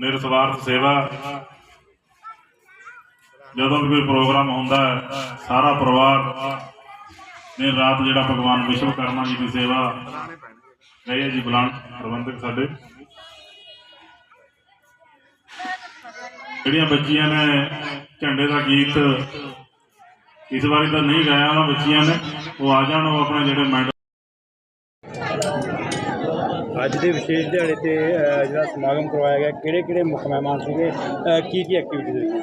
ਨਿਰਸਵਾਰਥ ਸੇਵਾ। ਜਦੋਂ ਵੀ ਕੋਈ ਪ੍ਰੋਗਰਾਮ ਹੁੰਦਾ ਹੈ ਸਾਰਾ ਪਰਿਵਾਰ ਦਿਨ ਰਾਤ ਜਿਹੜਾ ਭਗਵਾਨ ਵਿਸ਼ਵਕਰਮਾ ਜੀ ਦੀ ਸੇਵਾ ਗਏ ਹੈ। ਜੀ ਬੁਲਾਣ ਪ੍ਰਬੰਧਕ ਸਾਡੇ। ਜਿਹੜੀਆਂ ਬੱਚੀਆਂ ਨੇ ਝੰਡੇ ਦਾ ਗੀਤ ਇਸ ਵਾਰੀ ਤਾਂ ਨਹੀਂ ਗਾਇਆ ਉਹਨਾਂ ਬੱਚੀਆਂ ਨੇ ਉਹ ਆ ਜਾਣ ਉਹ ਆਪਣੇ ਜਿਹੜੇ ਮੈਡਲ ਅੱਜ ਦੇ ਵਿਸ਼ੇਸ਼ ਦਿਹਾੜੇ ਤੇ ਅ, ਜਿਹੜਾ ਸਮਾਗਮ ਕਰਵਾਇਆ ਗਿਆ ਕਿਹੜੇ ਕਿਹੜੇ ਮੁੱਖ ਮਹਿਮਾਨ ਸੀਗੇ? ਕੀ ਕੀ ਐਕਟੀਵਿਟੀ ਹੋਈ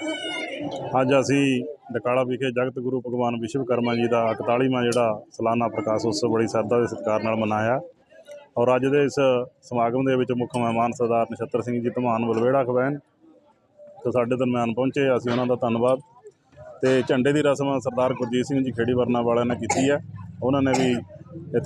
ਅੱਜ ਅਸੀਂ ਡਕਾਲਾ ਵਿਖੇ ਜਗਤ ਗੁਰੂ ਭਗਵਾਨ ਵਿਸ਼ਵਕਰਮਾ ਜੀ ਦਾ 41ਵਾਂ ਜਿਹੜਾ ਸਾਲਾਨਾ ਪ੍ਰਕਾਸ਼ ਉਤਸਵ ਬੜੀ ਸਰਦਾ ਦੇ ਸਤਿਕਾਰ ਨਾਲ ਮਨਾਇਆ। ਔਰ ਅੱਜ ਦੇ ਇਸ ਸਮਾਗਮ ਦੇ ਵਿੱਚ ਮੁੱਖ ਮਹਿਮਾਨ ਸਰਦਾਰ ਨਛੱਤਰ ਸਿੰਘ ਜੀ ਧਮਾਨ ਬਲਵੇੜਾ ਖਵੈਨ ਤੋਂ ਸਾਡੇ ਦਰਮਿਆਨ ਪਹੁੰਚੇ। ਅਸੀਂ ਉਹਨਾਂ ਦਾ ਧੰਨਵਾਦ। ਤੇ ਝੰਡੇ ਦੀ ਰਸਮ ਸਰਦਾਰ ਗੁਰਜੀਤ ਸਿੰਘ ਜੀ ਖੇੜੀ ਵਰਨਾ ਵਾਲਿਆਂ ਨੇ ਕੀਤੀ ਹੈ। ਉਹਨਾਂ ਨੇ ਵੀ ਇੱਥੇ